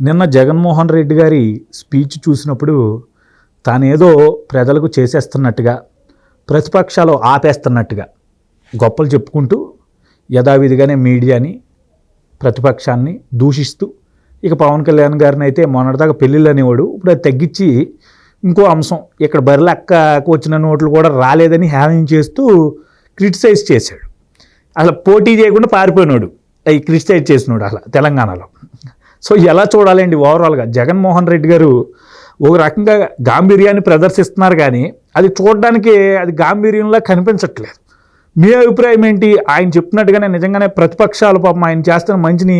నిన్న జగన్మోహన్ రెడ్డి గారి స్పీచ్ చూసినప్పుడు తానేదో ప్రజలకు చేసేస్తున్నట్టుగా ప్రతిపక్షాలు ఆపేస్తున్నట్టుగా గొప్పలు చెప్పుకుంటూ యథావిధిగానే మీడియాని ప్రతిపక్షాన్ని దూషిస్తూ ఇక పవన్ కళ్యాణ్ గారిని అయితే మొన్నటిదాకా పెళ్ళిళ్ళు అనేవాడు ఇప్పుడు అది తగ్గించి ఇంకో అంశం ఇక్కడ బరిలెక్కకు వచ్చిన నోట్లు కూడా రాలేదని హ్యావింగ్ చేస్తూ క్రిటిసైజ్ చేశాడు. అసలు పోటీ చేయకుండా పారిపోయినాడు. అవి క్రిటిసైజ్ చేసినాడు అసలు తెలంగాణలో. సో ఎలా చూడాలండి ఓవరాల్గా జగన్మోహన్ రెడ్డి గారు ఒక రకంగా గాంభీర్యాన్ని ప్రదర్శిస్తున్నారు కానీ అది చూడడానికి అది గాంభీర్యంలా కనిపించట్లేదు. మీ అభిప్రాయం ఏంటి? ఆయన చెప్పినట్టుగానే నిజంగానే ప్రతిపక్షాలు పాపం ఆయన చేస్తున్న మంచిని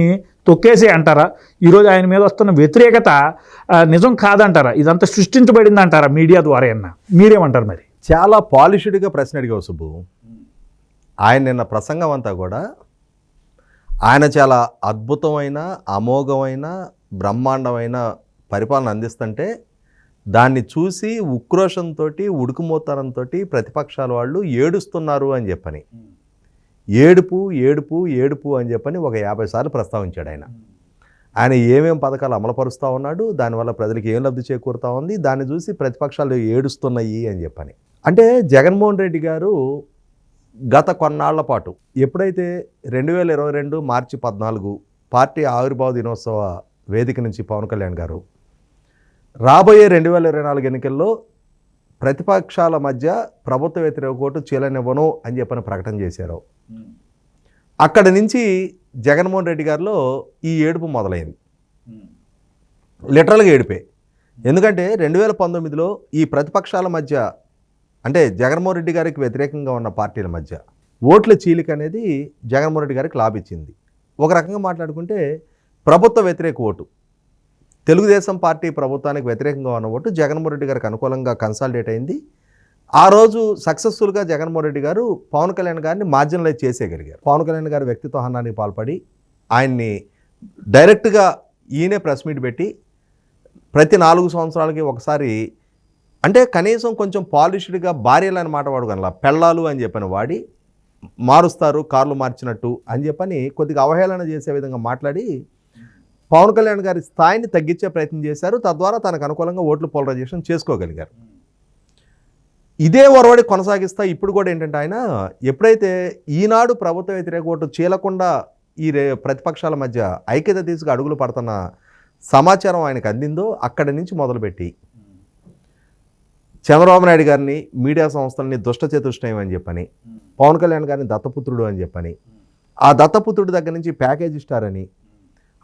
తొక్కేసే అంటారా? ఈరోజు ఆయన మీద వస్తున్న వ్యతిరేకత నిజం కాదంటారా? ఇదంతా సృష్టించబడింది అంటారా మీడియా ద్వారా అన్న మీరేమంటారు మరి? చాలా పాలిష్డ్గా ప్రశ్న అడిగావు సుబ్బు. ఆయన నిన్న ప్రసంగం అంతా కూడా ఆయన చాలా అద్భుతమైన అమోఘమైన బ్రహ్మాండమైన పరిపాలన అందిస్తుంటే దాన్ని చూసి ఉక్రోషంతో ఉడుకుమోతనంతో ప్రతిపక్షాల వాళ్ళు ఏడుస్తున్నారు అని చెప్పని. ఏడుపు ఏడుపు ఏడుపు అని చెప్పని ఒక యాభై సార్లు ప్రస్తావించాడు ఆయన. ఆయన ఏమేం పథకాలు అమలుపరుస్తూ ఉన్నాడు దానివల్ల ప్రజలకు ఏం లబ్ధి చేకూరుతూ ఉంది దాన్ని చూసి ప్రతిపక్షాలు ఏడుస్తున్నాయి అని చెప్పని. అంటే జగన్మోహన్ రెడ్డి గారు గత కొన్నాళ్ళ పాటు ఎప్పుడైతే రెండు వేల ఇరవై రెండు మార్చి పద్నాలుగు పార్టీ ఆవిర్భావ దినోత్సవ వేదిక నుంచి పవన్ కళ్యాణ్ గారు రాబోయే రెండు వేల ఇరవై నాలుగు ఎన్నికల్లో ప్రతిపక్షాల మధ్య ప్రభుత్వ వ్యతిరేక ఓటు చీలనివ్వను అని చెప్పని ప్రకటన చేశారు. అక్కడి నుంచి జగన్మోహన్ రెడ్డి గారిలో ఈ ఏడుపు మొదలైంది. లిటరల్గా ఏడిపే. ఎందుకంటే రెండు వేల పంతొమ్మిదిలో ఈ ప్రతిపక్షాల మధ్య అంటే జగన్మోహన్ రెడ్డి గారికి వ్యతిరేకంగా ఉన్న పార్టీల మధ్య ఓట్ల చీలిక అనేది జగన్మోహన్ రెడ్డి గారికి లాభిచ్చింది ఒక రకంగా మాట్లాడుకుంటే ప్రభుత్వ వ్యతిరేక ఓటు తెలుగుదేశం పార్టీ ప్రభుత్వానికి వ్యతిరేకంగా ఉన్న ఓటు జగన్మోహన్ రెడ్డి గారికి అనుకూలంగా కన్సాలిడేట్ అయింది. ఆ రోజు సక్సెస్ఫుల్గా జగన్మోహన్ రెడ్డి గారు పవన్ కళ్యాణ్ గారిని మార్జినలైజ్ చేసేయగలిగారు. పవన్ కళ్యాణ్ గారి వ్యక్తిత్వహానానికి పాల్పడి ఆయన్ని డైరెక్ట్గా ఈయనే ప్రెస్ మీట్ పెట్టి ప్రతి నాలుగు సంవత్సరాలకి ఒకసారి అంటే కనీసం కొంచెం పాలిష్డ్గా భార్యలు అని మాట వాడు కనలా. పెళ్ళాలు అని చెప్పని వాడి మారుస్తారు కార్లు మార్చినట్టు అని చెప్పని కొద్దిగా అవహేళన చేసే విధంగా మాట్లాడి పవన్ కళ్యాణ్ గారి స్థాయిని తగ్గించే ప్రయత్నం చేశారు. తద్వారా తనకు అనుకూలంగా ఓట్లు పోలరైజేషన్ చేసుకోగలిగారు. ఇదే ఒరవడి కొనసాగిస్తా ఇప్పుడు కూడా ఏంటంటే ఆయన ఎప్పుడైతే ఈనాడు ప్రభుత్వ వ్యతిరేక ఓటు చీలకుండా ఈ రే ప్రతిపక్షాల మధ్య ఐక్యత తీసుకు అడుగులు పడుతున్న సమాచారం ఆయనకు అందిందో అక్కడి నుంచి మొదలుపెట్టి చంద్రబాబు నాయుడు గారిని మీడియా సంస్థల్ని దుష్ట చతుష్టయం అని చెప్పని పవన్ కళ్యాణ్ గారిని దత్తపుత్రుడు అని చెప్పని ఆ దత్తపుత్రుడి దగ్గర నుంచి ప్యాకేజ్ స్టార్ అని.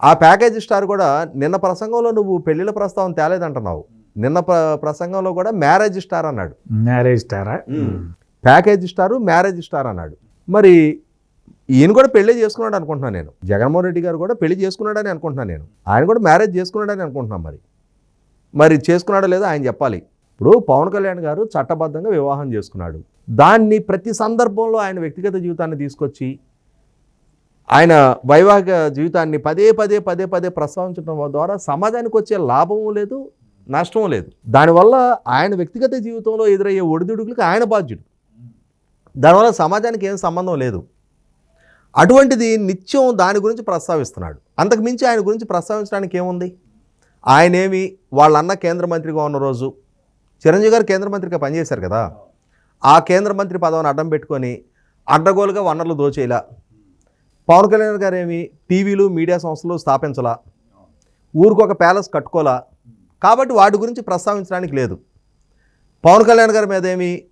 ఆ ప్యాకేజ్ స్టార్ కూడా నిన్న ప్రసంగంలో నువ్వు పెళ్ళిళ్ళ ప్రస్తావన తేలేదంటున్నావు. నిన్న ప్ర- ప్రసంగంలో కూడా మ్యారేజ్ స్టార్ అన్నాడు. మ్యారేజ్ టారా ప్యాకేజ్ స్టారు మ్యారేజ్ స్టార్ అన్నాడు. మరి ఈయన కూడా పెళ్ళి చేసుకున్నాడు అనుకుంటున్నాను నేను. జగన్మోహన్ రెడ్డి గారు కూడా పెళ్ళి చేసుకున్నాడని అనుకుంటున్నాను నేను. ఆయన కూడా మ్యారేజ్ చేసుకున్నాడని అనుకుంటున్నాను మరి. మరి చేసుకున్నాడో లేదో ఆయన చెప్పాలి. ఇప్పుడు పవన్ కళ్యాణ్ గారు చట్టబద్ధంగా వివాహం చేసుకున్నాడు. దాన్ని ప్రతి సందర్భంలో ఆయన వ్యక్తిగత జీవితాన్ని తీసుకొచ్చి ఆయన వైవాహిక జీవితాన్ని పదే పదే పదే పదే ప్రస్తావించడం ద్వారా సమాజానికి వచ్చే లాభము లేదు నష్టం లేదు. దానివల్ల ఆయన వ్యక్తిగత జీవితంలో ఎదురయ్యే ఒడిదుడుకులకు ఆయన బాధ్యుడు. దానివల్ల సమాజానికి ఏం సంబంధం లేదు. అటువంటిది నిత్యం దాని గురించి ప్రస్తావిస్తున్నాడు. అంతకు మించి ఆయన గురించి ప్రస్తావించడానికి ఏముంది? ఆయనేమి వాళ్ళన్న కేంద్ర మంత్రిగా ఉన్న రోజు చిరంజీవి గారు కేంద్ర మంత్రిగా పనిచేశారు కదా. ఆ కేంద్ర మంత్రి పదవిని అడ్డం పెట్టుకొని అడ్డగోలుగా వనరులు దోచేలా. పవన్ కళ్యాణ్ గారు ఏమి టీవీలు మీడియా సంస్థలు స్థాపించలా. ఊరికి ఒక ప్యాలెస్ కట్టుకోలా. కాబట్టి వాటి గురించి ప్రస్తావించడానికి లేదు. పవన్ కళ్యాణ్ గారి మీద ఏమి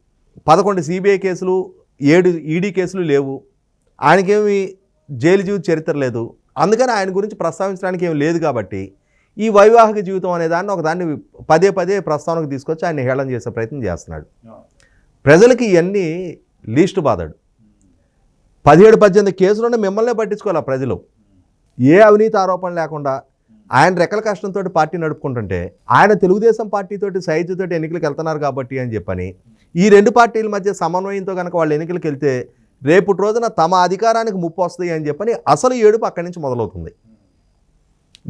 పదకొండు సిబిఐ కేసులు ఏడు ఈడీ కేసులు లేవు. ఆయనకేమి జైలు జీవిత చరిత్ర లేదు. అందుకని ఆయన గురించి ప్రస్తావించడానికి ఏమి లేదు కాబట్టి ఈ వైవాహిక జీవితం అనే దాన్ని ఒక దాన్ని పదే పదే ప్రస్తావనకు తీసుకొచ్చి ఆయన హేళన చేసే ప్రయత్నం చేస్తున్నాడు. ప్రజలకి ఇవన్నీ లీస్ట్ బాధాడు పదిహేడు పద్దెనిమిది కేసులోనే మిమ్మల్నే పట్టించుకోవాలి ప్రజలు. ఏ అవినీతి ఆరోపణ లేకుండా ఆయన రెక్కల కష్టంతో పార్టీ నడుపుకుంటుంటే ఆయన తెలుగుదేశం పార్టీతోటి సైజుతోటి ఎన్నికలకు వెళ్తున్నారు కాబట్టి అని చెప్పని ఈ రెండు పార్టీల మధ్య సమన్వయంతో కనుక వాళ్ళు ఎన్నికలకు వెళ్తే రేపటి రోజున తమ అధికారానికి ముప్పు వస్తాయి అని చెప్పని అసలు ఏడుపు అక్కడి నుంచి మొదలవుతుంది.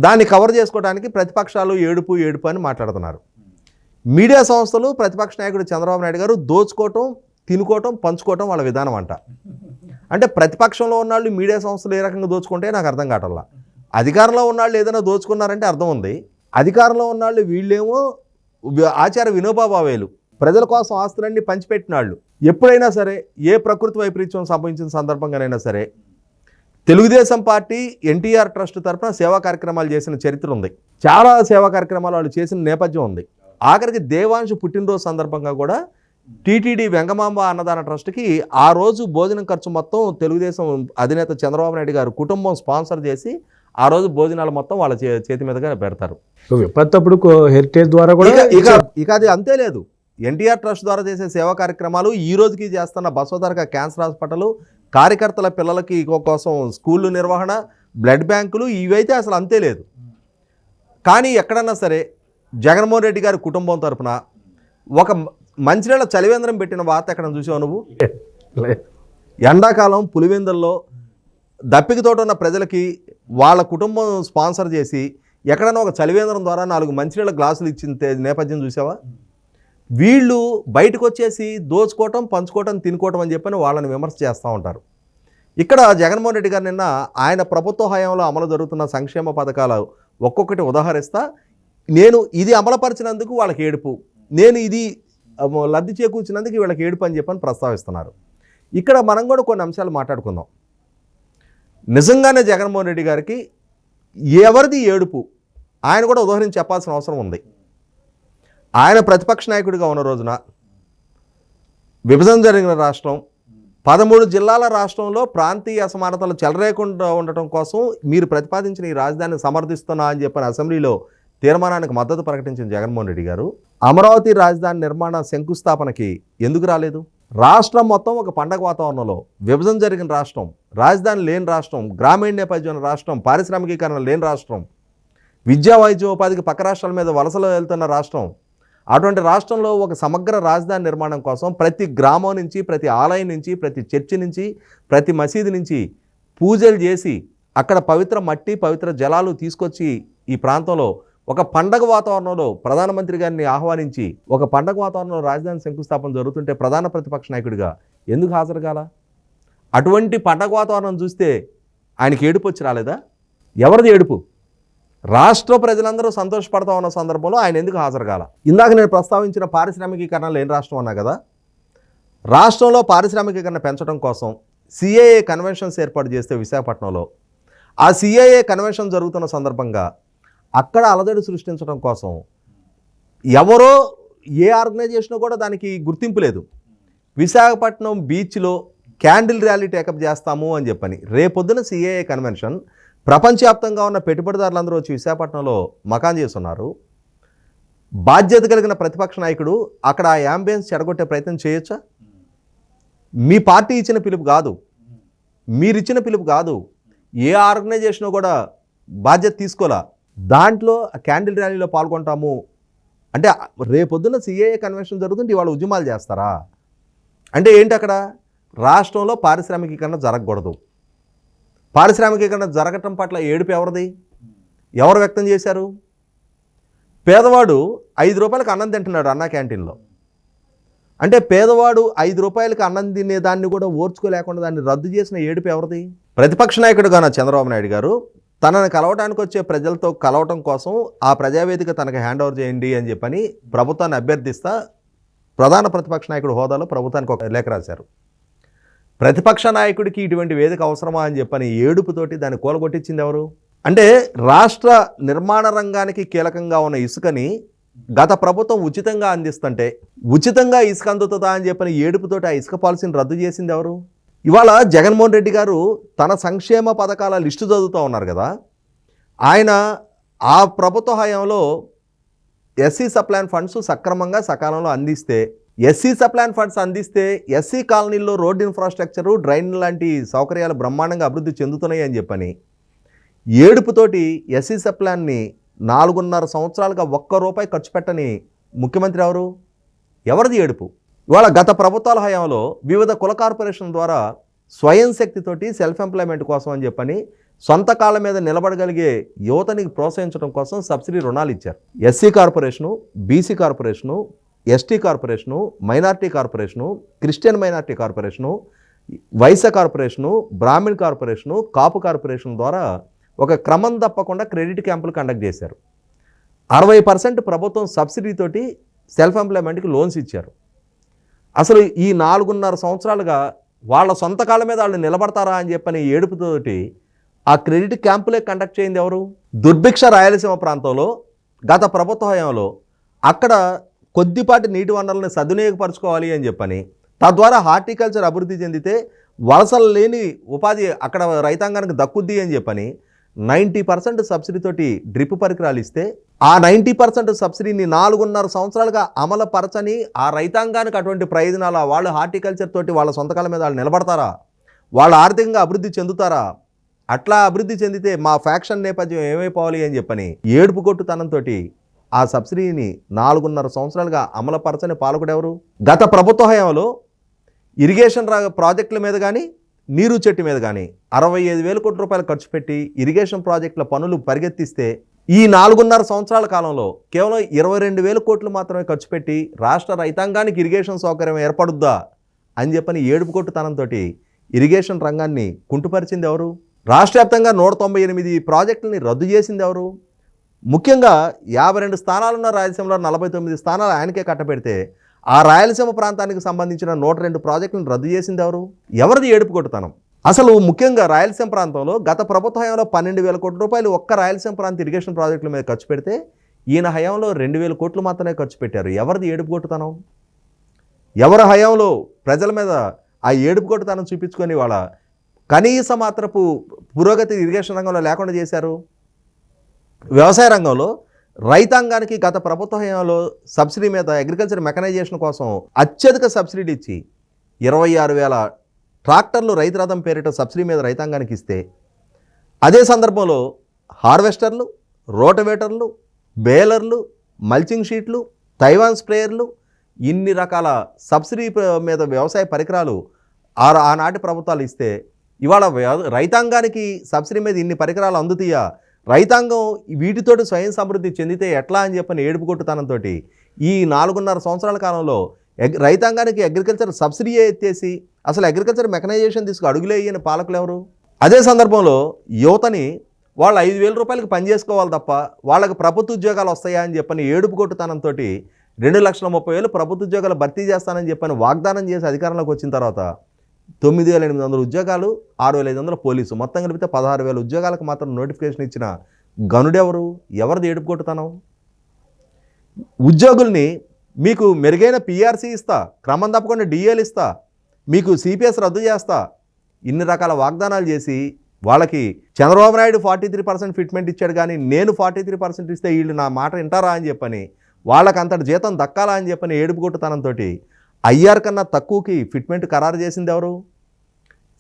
దాన్ని కవర్ చేసుకోవడానికి ప్రతిపక్షాలు ఏడుపు ఏడుపు అని మాట్లాడుతున్నారు. మీడియా సంస్థలు ప్రతిపక్ష నాయకుడు చంద్రబాబు నాయుడు గారు దోచుకోవటం తినుకోవటం పంచుకోవటం వాళ్ళ విధానం అంట. అంటే ప్రతిపక్షంలో ఉన్న వాళ్ళు మీడియా సంస్థలు ఏ రకంగా దోచుకుంటే నాకు అర్థం కావటంలా. అధికారంలో ఉన్నాళ్ళు ఏదైనా దోచుకున్నారంటే అర్థం ఉంది. అధికారంలో ఉన్నాళ్ళు వీళ్ళేమో ఆచార్య వినోబాబావేలు ప్రజల కోసం ఆస్తులన్నీ పంచిపెట్టినాళ్ళు ఎప్పుడైనా సరే ఏ ప్రకృతి వైపరీత్యం సంభవించిన సందర్భంగానైనా సరే తెలుగుదేశం పార్టీ ఎన్టీఆర్ ట్రస్ట్ తరఫున సేవా కార్యక్రమాలు చేసిన చరిత్ర ఉంది. చాలా సేవా కార్యక్రమాలు వాళ్ళు చేసిన నేపథ్యం ఉంది. ఆఖరికి దేవాంశు పుట్టినరోజు సందర్భంగా కూడా టీటీడీ వెంగమాంబ అన్నదాన ట్రస్ట్కి ఆ రోజు భోజనం ఖర్చు మొత్తం తెలుగుదేశం అధినేత చంద్రబాబు నాయుడు గారు కుటుంబం స్పాన్సర్ చేసి ఆ రోజు భోజనాలు మొత్తం వాళ్ళ చేతి మీదుగా పెడతారు. విపత్తప్పుడు హెరిటేజ్ ద్వారా కూడా ఇక ఇక ఇక అది అంతే లేదు. ఎన్టీఆర్ ట్రస్ట్ ద్వారా చేసే సేవా కార్యక్రమాలు ఈ రోజుకి చేస్తున్న బసవతారక క్యాన్సర్ హాస్పిటల్ కార్యకర్తల పిల్లలకి కోసం స్కూళ్ళు నిర్వహణ బ్లడ్ బ్యాంకులు ఇవైతే అసలు అంతే లేదు. కానీ ఎక్కడన్నా సరే జగన్మోహన్ రెడ్డి గారి కుటుంబం తరఫున ఒక మంచినీళ్ళ చలివేంద్రం పెట్టిన వార్త ఎక్కడ చూసావు నువ్వు? ఎండాకాలం పులివెందుల్లో దప్పికతోట ఉన్న ప్రజలకి వాళ్ళ కుటుంబం స్పాన్సర్ చేసి ఎక్కడైనా ఒక చలివేంద్రం ద్వారా నాలుగు మంచినీళ్ళ గ్లాసులు ఇచ్చిన నేపథ్యం చూసావా? వీళ్ళు బయటకు వచ్చేసి దోచుకోవటం పంచుకోవటం తినుకోవటం అని చెప్పని వాళ్ళని విమర్శ చేస్తూ ఉంటారు. ఇక్కడ జగన్మోహన్ రెడ్డి గారు నిన్న ఆయన ప్రభుత్వ హయాంలో అమలు జరుగుతున్న సంక్షేమ పథకాలు ఒక్కొక్కటి ఉదాహరిస్తా. నేను ఇది అమలుపరిచినందుకు వాళ్ళకి ఏడుపు. నేను ఇది లబ్ధి చేకూర్చినందుకు వీళ్ళకి ఏడుపు అని చెప్పని ప్రస్తావిస్తున్నారు. ఇక్కడ మనం కూడా కొన్ని అంశాలు మాట్లాడుకుందాం. నిజంగానే జగన్మోహన్ రెడ్డి గారికి ఎవరిది ఏడుపు? ఆయన కూడా ఉదాహరించి చెప్పాల్సిన అవసరం ఉంది. ఆయన ప్రతిపక్ష నాయకుడిగా ఉన్న రోజున విభజన జరిగిన రాష్ట్రం పదమూడు జిల్లాల రాష్ట్రంలో ప్రాంతీయ అసమానతలు చెలరేకుండా ఉండటం కోసం మీరు ప్రతిపాదించిన ఈ రాజధానిని సమర్థిస్తున్నా అని చెప్పిన అసెంబ్లీలో తీర్మానానికి మద్దతు ప్రకటించిన జగన్మోహన్ రెడ్డి గారు అమరావతి రాజధాని నిర్మాణ శంకుస్థాపనకి ఎందుకు రాలేదు? రాష్ట్రం మొత్తం ఒక పండగ వాతావరణంలో విభజన జరిగిన రాష్ట్రం రాజధాని లేని రాష్ట్రం గ్రామీణ నేపథ్యం ఉన్న రాష్ట్రం పారిశ్రామికీకరణ లేని రాష్ట్రం విద్యా వైద్య ఉపాధికి పక్క రాష్ట్రాల మీద వలసలు వెళ్తున్న రాష్ట్రం అటువంటి రాష్ట్రంలో ఒక సమగ్ర రాజధాని నిర్మాణం కోసం ప్రతి గ్రామం నుంచి ప్రతి ఆలయం నుంచి ప్రతి చర్చి నుంచి ప్రతి మసీదు నుంచి పూజలు చేసి అక్కడ పవిత్ర మట్టి పవిత్ర జలాలు తీసుకొచ్చి ఈ ప్రాంతంలో ఒక పండగ వాతావరణంలో ప్రధానమంత్రి గారిని ఆహ్వానించి ఒక పండగ వాతావరణంలో రాజధాని శంకుస్థాపన జరుగుతుంటే ప్రధాన ప్రతిపక్ష నాయకుడిగా ఎందుకు హాజరు కాల అటువంటి పండగ వాతావరణం చూస్తే ఆయనకి ఏడుపు వచ్చి రాలేదా? ఎవరిది ఏడుపు? రాష్ట్ర ప్రజలందరూ సంతోషపడతా ఉన్న సందర్భంలో ఆయన ఎందుకు హాజరు కాల ఇందాక నేను ప్రస్తావించిన పారిశ్రామికీకరణ లేని రాష్ట్రం అన్నా కదా? రాష్ట్రంలో పారిశ్రామికీకరణ పెంచడం కోసం సిఏఏ కన్వెన్షన్స్ ఏర్పాటు చేస్తే విశాఖపట్నంలో ఆ సిఏఏ కన్వెన్షన్ జరుగుతున్న సందర్భంగా అక్కడ అలజడి సృష్టించడం కోసం ఎవరో ఏ ఆర్గనైజేషన్ కూడా దానికి గుర్తింపు లేదు. విశాఖపట్నం బీచ్లో క్యాండిల్ ర్యాలీ టేకప్ చేస్తాము అని చెప్పని. రేపొద్దున సిఏఏ కన్వెన్షన్ ప్రపంచవ్యాప్తంగా ఉన్న పెట్టుబడిదారులందరూ వచ్చి విశాఖపట్నంలో మకాన్ చేస్తున్నారు. బాధ్యత కలిగిన ప్రతిపక్ష నాయకుడు అక్కడ ఆ యాంబియన్స్ చెడగొట్టే ప్రయత్నం చేయొచ్చా? మీ పార్టీ ఇచ్చిన పిలుపు కాదు. మీరిచ్చిన పిలుపు కాదు. ఏ ఆర్గనైజేషన్ కూడా బాధ్యత తీసుకోలే. దాంట్లో క్యాండిల్ ర్యాలీలో పాల్గొంటాము. అంటే రేపొద్దున సిఏఏ కన్వెన్షన్ జరుగుతుంటే ఇవాళ ఉద్యమాలు చేస్తారా? అంటే ఏంటి అక్కడ? రాష్ట్రంలో పారిశ్రామికీకరణ జరగకూడదు. పారిశ్రామికీకరణ జరగటం పట్ల ఏడుపు ఎవరిది? ఎవరు వ్యక్తం చేశారు? పేదవాడు ఐదు రూపాయలకు అన్నం తింటున్నాడు అన్న క్యాంటీన్లో. అంటే పేదవాడు ఐదు రూపాయలకు అన్నం తినే దాన్ని కూడా ఓర్చుకోలేకుండా దాన్ని రద్దు చేసిన ఏడుపు ఎవరిది? ప్రతిపక్ష నాయకుడుగా నా చంద్రబాబు నాయుడు గారు తనను కలవడానికి వచ్చే ప్రజలతో కలవటం కోసం ఆ ప్రజావేదిక తనకు హ్యాండ్ ఓవర్ చేయండి అని చెప్పని ప్రభుత్వాన్ని అభ్యర్థిస్తా ప్రధాన ప్రతిపక్ష నాయకుడు హోదాలో ప్రభుత్వానికి ఒక లేఖ రాశారు. ప్రతిపక్ష నాయకుడికి ఇటువంటి వేదిక అవసరమా అని చెప్పని ఏడుపుతోటి దాన్ని కూలగొట్టించింది ఎవరు? అంటే రాష్ట్ర నిర్మాణ రంగానికి కీలకంగా ఉన్న ఇసుకని గత ప్రభుత్వం ఉచితంగా అందిస్తుంటే ఉచితంగా ఇసుక అందుతుందా అని చెప్పని ఏడుపుతోటి ఆ ఇసుక పాలసీని రద్దు చేసింది ఎవరు? ఇవాళ జగన్మోహన్ రెడ్డి గారు తన సంక్షేమ పథకాల లిస్టు చదువుతూ ఉన్నారు కదా. ఆయన ఆ ప్రభుత్వ హయాంలో ఎస్సీ సప్లాన్ ఫండ్స్ సక్రమంగా సకాలంలో అందిస్తే ఎస్సీ సప్లాన్ ఫండ్స్ అందిస్తే ఎస్సీ కాలనీల్లో రోడ్ ఇన్ఫ్రాస్ట్రక్చరు డ్రైన్ లాంటి సౌకర్యాలు బ్రహ్మాండంగా అభివృద్ధి చెందుతున్నాయి అని చెప్పని ఏడుపుతోటి ఎస్సీ సప్లాన్ని నాలుగున్నర సంవత్సరాలుగా ఒక్క రూపాయి ఖర్చు పెట్టని ముఖ్యమంత్రి ఎవరు? ఎవరిది ఏడుపు? ఇవాళ గత ప్రభుత్వాల హయాంలో వివిధ కుల కార్పొరేషన్ ద్వారా స్వయం శక్తితోటి సెల్ఫ్ ఎంప్లాయ్మెంట్ కోసం అని చెప్పని సొంత కాళ్ళ మీద నిలబడగలిగే యువతని ప్రోత్సహించడం కోసం సబ్సిడీ రుణాలు ఇచ్చారు. SC corporation BC corporation ST corporation minority corporation Christian minority corporation Vaishya corporation Brahman corporation Kapu corporation ద్వారా ఒక క్రమం తప్పకుండా క్రెడిట్ క్యాంపులు కండక్ట్ చేశారు. అరవై పర్సెంట్ ప్రభుత్వం సబ్సిడీతోటి సెల్ఫ్ ఎంప్లాయ్మెంట్కి లోన్స్ ఇచ్చారు. అసలు ఈ నాలుగున్నర సంవత్సరాలుగా వాళ్ళ సొంత కాళ్ళ మీద వాళ్ళు నిలబడతారా అని చెప్పని ఏడుపుతోటి ఆ క్రెడిట్ క్యాంపులే కండక్ట్ చేయింది ఎవరు? దుర్భిక్ష రాయలసీమ ప్రాంతంలో గత ప్రభుత్వ హయాంలో అక్కడ కొద్దిపాటి నీటి వనరులను సద్వినియోగపరచుకోవాలి అని చెప్పని తద్వారా హార్టికల్చర్ అభివృద్ధి చెందితే వలసలు లేని ఉపాధి అక్కడ రైతాంగానికి దక్కుద్ది అని చెప్పని నైంటీ పర్సెంట్ సబ్సిడీతోటి డ్రిప్ పరికరాలు ఇస్తే ఆ నైంటీ పర్సెంట్ సబ్సిడీని నాలుగున్నర సంవత్సరాలుగా అమలుపరచని ఆ రైతాంగానికి అటువంటి ప్రయోజనాలు వాళ్ళు హార్టికల్చర్ తోటి వాళ్ళ సొంతకాల మీద వాళ్ళు నిలబడతారా? వాళ్ళు ఆర్థికంగా అభివృద్ధి చెందుతారా? అట్లా అభివృద్ధి చెందితే మా ఫ్యాక్షన్ నేపథ్యం ఏమైపోవాలి అని చెప్పని ఏడుపు కొట్టుతనంతో ఆ సబ్సిడీని నాలుగున్నర సంవత్సరాలుగా అమలుపరచని పాలకుడెవరు గత ప్రభుత్వ హయాంలో ఇరిగేషన్ రా ప్రాజెక్టుల మీద కానీ నీరు చెట్టు మీద కానీ అరవై ఐదు వేల కోట్ల రూపాయలు ఖర్చు పెట్టి ఇరిగేషన్ ప్రాజెక్టుల పనులు పరిగెత్తిస్తే ఈ నాలుగున్నర సంవత్సరాల కాలంలో కేవలం ఇరవై రెండు వేల కోట్లు మాత్రమే ఖర్చు పెట్టి రాష్ట్ర రైతాంగానికి ఇరిగేషన్ సౌకర్యం ఏర్పడుద్దా అని చెప్పని ఏడుపు కొట్టుతనంతో ఇరిగేషన్ రంగాన్ని కుంటుపరిచింది ఎవరు? రాష్ట్ర వ్యాప్తంగా నూట తొంభై ఎనిమిది ప్రాజెక్టులని రద్దు చేసింది ఎవరు? ముఖ్యంగా యాభై రెండు స్థానాలున్న రాయలసీమలో నలభై తొమ్మిది స్థానాలు ఆయనకే కట్టబెడితే ఆ రాయలసీమ ప్రాంతానికి సంబంధించిన నూట రెండు ప్రాజెక్టులను రద్దు చేసింది ఎవరు? ఎవరిది ఏడుపు కొట్టుతనం? అసలు ముఖ్యంగా రాయలసీమ ప్రాంతంలో గత ప్రభుత్వ హయాంలో పన్నెండు వేల కోట్ల రూపాయలు ఒక్క రాయలసీమ ప్రాంత ఇరిగేషన్ ప్రాజెక్టుల మీద ఖర్చు పెడితే ఈయన హయాంలో రెండు వేల కోట్లు మాత్రమే ఖర్చు పెట్టారు. ఎవరిది ఏడుపు కొట్టుతనం? ఎవరి హయాంలో ప్రజల మీద ఆ ఏడుపు కొట్టుతనం చూపించుకొని వాళ్ళ కనీస మాత్రపు పురోగతి ఇరిగేషన్ రంగంలో లేకుండా చేశారు? వ్యవసాయ రంగంలో రైతాంగానికి గత ప్రభుత్వ హయాంలో సబ్సిడీ మీద అగ్రికల్చర్ మెకనైజేషన్ కోసం అత్యధిక సబ్సిడీ ఇచ్చి ఇరవై ఆరు వేల ట్రాక్టర్లు రైతు రథం పేరిట సబ్సిడీ మీద రైతాంగానికి ఇస్తే అదే సందర్భంలో హార్వెస్టర్లు రోటవేటర్లు బేలర్లు మల్చింగ్ షీట్లు తైవాన్ స్ప్రేయర్లు ఇన్ని రకాల సబ్సిడీ మీద వ్యవసాయ పరికరాలు ఆ ఆనాటి ప్రభుత్వాలు ఇస్తే ఇవాళ రైతాంగానికి సబ్సిడీ మీద ఇన్ని పరికరాలు అందుతీయా రైతాంగం వీటితోటి స్వయం సమృద్ధి చెందితే ఎట్లా అని చెప్పని ఏడుపు కొట్టుతనంతో ఈ నాలుగున్నర సంవత్సరాల కాలంలో ఎగ్ రైతాంగానికి అగ్రికల్చర్ సబ్సిడీయే ఎత్తేసి అసలు అగ్రికల్చర్ మెకనైజేషన్ తీసుకు అడుగులే అయ్యని పాలకులు ఎవరు అదే సందర్భంలో యువతని వాళ్ళు ఐదు వేల రూపాయలకి పని చేసుకోవాలి తప్ప వాళ్ళకి ప్రభుత్వ ఉద్యోగాలు వస్తాయా అని చెప్పని ఏడుపు కొట్టుతనంతో రెండు లక్షల ముప్పై వేలు ప్రభుత్వ ఉద్యోగాలు భర్తీ చేస్తానని చెప్పని వాగ్దానం చేసి అధికారంలోకి వచ్చిన తర్వాత తొమ్మిది వేల ఎనిమిది వందల ఉద్యోగాలు ఆరు వేల ఐదు వందల పోలీసు. మొత్తం కలిపితే పదహారు వేల ఉద్యోగాలకు మాత్రం నోటిఫికేషన్ ఇచ్చిన గనుడెవరు? ఎవరిది ఏడుపు కొట్టుతాను ఉద్యోగుల్ని మీకు మెరుగైన పిఆర్సీ ఇస్తా క్రమం తప్పకుండా డిఏలు ఇస్తా మీకు సిపిఎస్ రద్దు చేస్తా ఇన్ని రకాల వాగ్దానాలు చేసి వాళ్ళకి Chandrababu Naidu forty three percent fitment ఇచ్చాడు కానీ నేను ఫార్టీ త్రీ పర్సెంట్ ఇస్తే వీళ్ళు నా మాట వింటారా అని చెప్పని వాళ్ళకి అంతటి జీతం దక్కాలా అని చెప్పని ఏడుపు కొట్టుతనంతో ఐఆర్ కన్నా తక్కువకి ఫిట్మెంట్ ఖరారు చేసింది ఎవరు?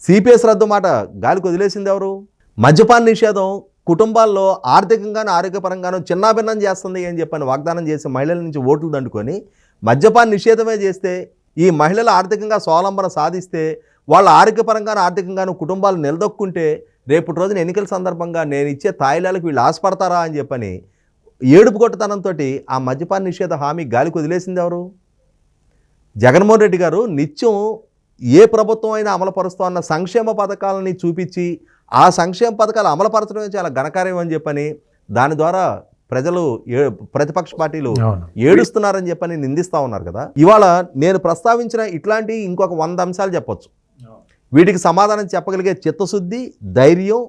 సిపిఎస్ రద్దు మాట గాలికి వదిలేసింది ఎవరు? మద్యపాన నిషేధం కుటుంబాల్లో ఆర్థికంగానూ ఆరోగ్యపరంగానూ చిన్నాభిన్నం చేస్తుంది అని చెప్పని వాగ్దానం చేసి మహిళల నుంచి ఓట్లు దండుకొని మద్యపాన నిషేధమే చేస్తే ఈ మహిళలు ఆర్థికంగా స్వావలంబన సాధిస్తే వాళ్ళ ఆరోగ్యపరంగానూ ఆర్థికంగాను కుటుంబాలు నిలదొక్కుంటే రేపటి రోజున ఎన్నికల సందర్భంగా నేను ఇచ్చే తాయిలాలకు వీళ్ళు ఆశపడతారా అని చెప్పని ఏడుపు కొట్టతనంతో ఆ మద్యపాన నిషేధ హామీ గాలికి వదిలేసింది ఎవరు? జగన్మోహన్ రెడ్డి గారు నిత్యం ఏ ప్రభుత్వం అయినా అమలుపరుస్తోన్న సంక్షేమ పథకాలని చూపించి ఆ సంక్షేమ పథకాలు అమలుపరచడమే చాలా ఘనకార్యం అని చెప్పని దాని ద్వారా ప్రజలు ఏ- ప్రతిపక్ష పార్టీలు ఏడుస్తున్నారని చెప్పని నిందిస్తూ ఉన్నారు కదా. ఇవాళ నేను ప్రస్తావించిన ఇట్లాంటి ఇంకొక వంద అంశాలు చెప్పొచ్చు. వీటికి సమాధానం చెప్పగలిగే చిత్తశుద్ధి ధైర్యం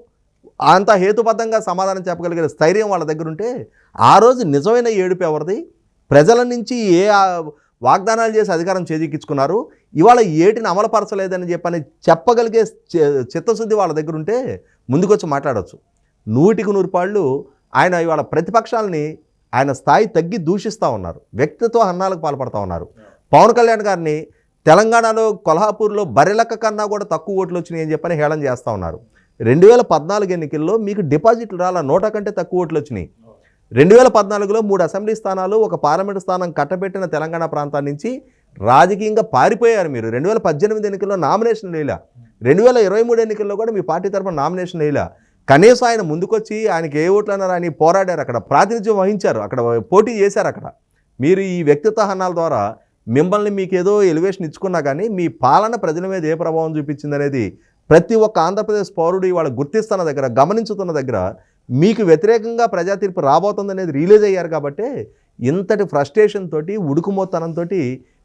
అంత హేతుబద్ధంగా సమాధానం చెప్పగలిగే స్థైర్యం వాళ్ళ దగ్గర ఉంటే ఆ రోజు నిజమైన ఏడుపు ఎవరిది? ప్రజల నుంచి ఏ వాగ్దానాలు చేసి అధికారం చేజిక్కించుకున్నారు. ఇవాళ ఏటిని అమలుపరచలేదని చెప్పని చెప్పగలిగే చిత్తశుద్ధి వాళ్ళ దగ్గర ఉంటే ముందుకొచ్చి మాట్లాడవచ్చు నూటికి నూరు పాళ్ళు ఆయన ఇవాళ ప్రతిపక్షాలని ఆయన స్థాయి తగ్గి దూషిస్తూ ఉన్నారు. వ్యక్తిత్వ హన్నాలకు పాల్పడుతూ ఉన్నారు. పవన్ కళ్యాణ్ గారిని తెలంగాణలో కొల్హాపూర్లో బరెలక్క కన్నా కూడా తక్కువ ఓట్లు వచ్చినాయి అని చెప్పని హేళన చేస్తూ ఉన్నారు. రెండు వేల పద్నాలుగు ఎన్నికల్లో మీకు డిపాజిట్లు రాలా? నోటా కంటే తక్కువ ఓట్లు వచ్చినాయి. రెండు వేల పద్నాలుగులో మూడు అసెంబ్లీ స్థానాలు ఒక పార్లమెంటు స్థానం కట్టబెట్టిన తెలంగాణ ప్రాంతం నుంచి రాజకీయంగా పారిపోయారు మీరు. రెండు వేల పద్దెనిమిది ఎన్నికల్లో నామినేషన్ లేలా రెండు వేల ఇరవై మూడు ఎన్నికల్లో కూడా మీ పార్టీ తరఫున నామినేషన్ లేలా కనీసం ఆయన ముందుకొచ్చి ఆయనకి ఏ ఓట్లు అన్నారు అని పోరాడారు. అక్కడ ప్రాతినిధ్యం వహించారు. అక్కడ పోటీ చేశారు అక్కడ. మీరు ఈ వ్యక్తిత్వ హనాల ద్వారా మిమ్మల్ని మీకు ఏదో ఎలివేషన్ ఇచ్చుకున్నా కానీ మీ పాలన ప్రజల మీద ఏ ప్రభావం చూపించింది అనేది ప్రతి ఒక్క ఆంధ్రప్రదేశ్ పౌరుడు ఇవాళ గుర్తిస్తున్న దగ్గర గమనించుతున్న దగ్గర మీకు వ్యతిరేకంగా ప్రజా తీర్పు రాబోతుంది అనేది రిలీజ్ అయ్యారు కాబట్టి ఇంతటి ఫ్రస్ట్రేషన్ తోటి ఉడుకుమోతనంతో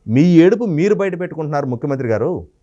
మీ ఏడుపు మీరు బయట పెట్టుకుంటున్నారు ముఖ్యమంత్రి గారు.